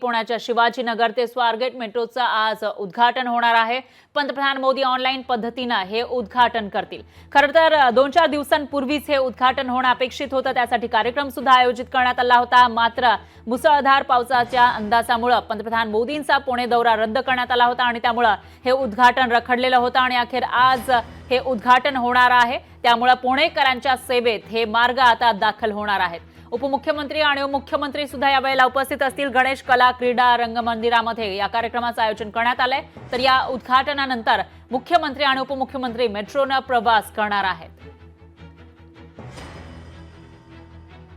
पुण्याच्या शिवाजीनगर ते स्वारगेट मेट्रोचं आज उद्घाटन होणार आहे. पंतप्रधान मोदी ऑनलाईन पद्धतीनं हे उद्घाटन करतील. खरं तर दोन चार दिवसांपूर्वीच हे उद्घाटन होणं अपेक्षित होतं. त्यासाठी कार्यक्रम सुद्धा आयोजित करण्यात आला होता. मात्र मुसळधार पावसाच्या अंदाजामुळं पंतप्रधान मोदींचा पुणे दौरा रद्द करण्यात आला होता आणि त्यामुळं हे उद्घाटन रखडलेलं होतं आणि अखेर आज हे उद्घाटन होणार आहे. त्यामुळं पुणेकरांच्या सेवेत हे मार्ग आता दाखल होणार आहेत. उपमुख्यमंत्री आणि मुख्यमंत्री सुद्धा यावेळेला उपस्थित असतील. गणेश कला क्रीडा रंगमंदिरामध्ये या कार्यक्रमाचं आयोजन करण्यात आलंय. तर या उद्घाटनानंतर मुख्यमंत्री आणि उपमुख्यमंत्री मेट्रोनं प्रवास करणार आहेत.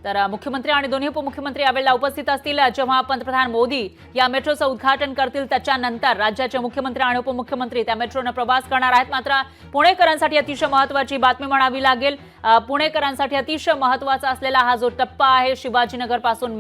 तर मुख्यमंत्री आणि दोन्ही उपमुख्यमंत्री यावेळेला उपस्थित असतील जेव्हा पंतप्रधान मोदी या मेट्रोचं उद्घाटन करतील त्याच्यानंतर राज्याचे मुख्यमंत्री आणि उपमुख्यमंत्री त्या मेट्रोनं प्रवास करणार आहेत. मात्र पुणेकरांसाठी अतिशय महत्वाची बातमी म्हणावी लागेल. पुणेकरांसाठी अतिशय महत्त्वाचा असलेला हा जो टप्पा आहे शिवाजीनगरपासून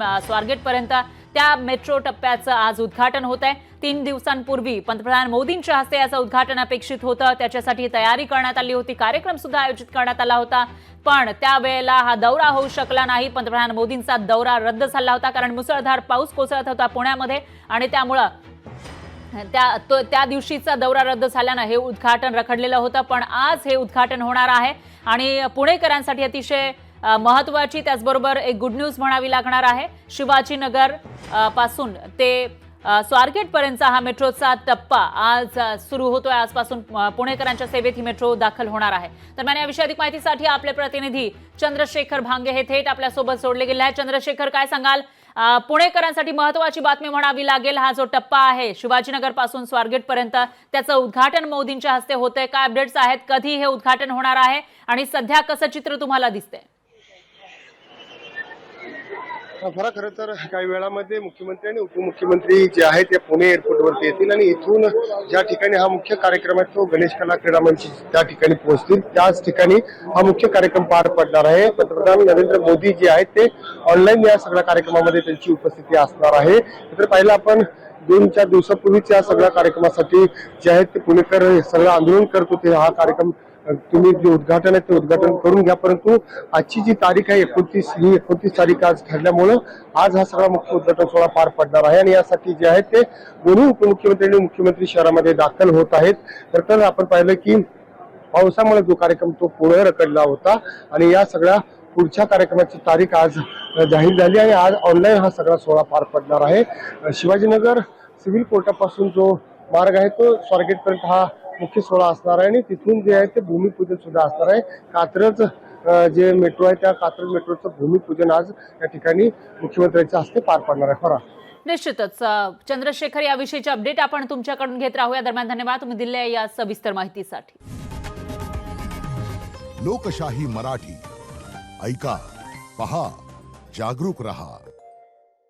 पर्यंत त्या मेट्रो टप्प्याचं आज उद्घाटन होत आहे. तीन दिवसांपूर्वी पंतप्रधान मोदींच्या हस्ते याचं उद्घाटन अपेक्षित होतं. त्याच्यासाठी तयारी करण्यात आली होती. कार्यक्रम सुद्धा आयोजित करण्यात आला होता. पण त्यावेळेला हा दौरा होऊ शकला नाही. पंतप्रधान मोदींचा दौरा रद्द झाला होता कारण मुसळधार पाऊस कोसळत होता पुण्यामध्ये आणि त्यामुळं त्या तो त्या दिवशीचा दौरा रद्द झाल्यानं हे उद्घाटन रखडलेलं होतं. पण आज हे उद्घाटन होणार आहे आणि पुणेकरांसाठी अतिशय महत्वाची त्याचबरोबर एक गुड न्यूज म्हणावी लागणार आहे. शिवाजीनगरपासून ते स्वारगेटपर्यंतचा हा मेट्रोचा टप्पा आज सुरू होतोय. आजपासून पुणेकरांच्या सेवेत ही मेट्रो दाखल होणार आहे. दरम्यान याविषयी अधिक माहितीसाठी आपले प्रतिनिधी चंद्रशेखर भांगे हे थेट आपल्यासोबत जोडले गेले आहेत. चंद्रशेखर काय सांगाल? पुणेकरांसाठी महत्वाची बातमी म्हणावी लागेल. हा जो टप्पा आहे शिवाजीनगरपासून स्वारगेट पर्यंत त्याचं उद्घाटन मोदींच्या हस्ते होतंय. काय अपडेट्स आहेत? कधी हे उद्घाटन होणार आहे? आणि सध्या कसं चित्र तुम्हाला दिसतंय? खरं खरं तर काही वेळामध्ये मुख्यमंत्री आणि उपमुख्यमंत्री जे आहेत ते पुणे एअरपोर्टवरती येतील आणि इथून ज्या ठिकाणी हा मुख्य कार्यक्रम आहे तो गणेश कला क्रीडा मंच त्या ठिकाणी पोहोचतील. त्याच ठिकाणी हा मुख्य कार्यक्रम पार पडणार आहे. पंतप्रधान नरेंद्र मोदी जे आहेत ते ऑनलाईन या सगळ्या कार्यक्रमामध्ये त्यांची उपस्थिती असणार आहे. तर पहिला आपण दोन चार दिवसापूर्वीच या सगळ्या कार्यक्रमासाठी जे आहेत ते पुणेकर हे सगळं आंदोलन करत होते. हा कार्यक्रम तुम्ही जे उद्घाटन आहे ते उद्घाटन करून घ्या परंतु आजची जी तारीख आहे एकोणतीस ही एकोणतीस तारीख आज ठरल्यामुळं आज हा सगळा मुख्य उद्घाटन सोहळा पार पडणार आहे. आणि यासाठी जे आहेत ते दोन्ही उपमुख्यमंत्री आणि मुख्यमंत्री शहरामध्ये दाखल होत आहेत. तर तर आपण पाहिलं की पावसामुळे जो कार्यक्रम तो पुढे रखडला होता आणि या सगळ्या पुढच्या कार्यक्रमाची तारीख आज जाहीर झाली आणि आज ऑनलाईन हा सगळा सोहळा पार पडणार आहे. शिवाजीनगर सिव्हिल कोर्टापासून जो मार्ग आहे तो स्वारगेट पर्यंत हा मुख्य सोहळा असणार आहे आणि तिथून जे आहे ते भूमिपूजन सुद्धा असणार आहे. कात्रज जे मेट्रो आहे त्या कात्रज मेट्रोचं भूमिपूजन आज या ठिकाणी मुख्यमंत्र्यांच्या हस्ते पार पडणार आहे. खरा निश्चितच. अ, चंद्रशेखर याविषयीचे अपडेट आपण तुमच्याकडून घेत राहूया. दरम्यान धन्यवाद. तुम्ही दिले या सविस्तर माहितीसाठी. लोकशाही मराठी. ऐका पहा जागरूक रहा.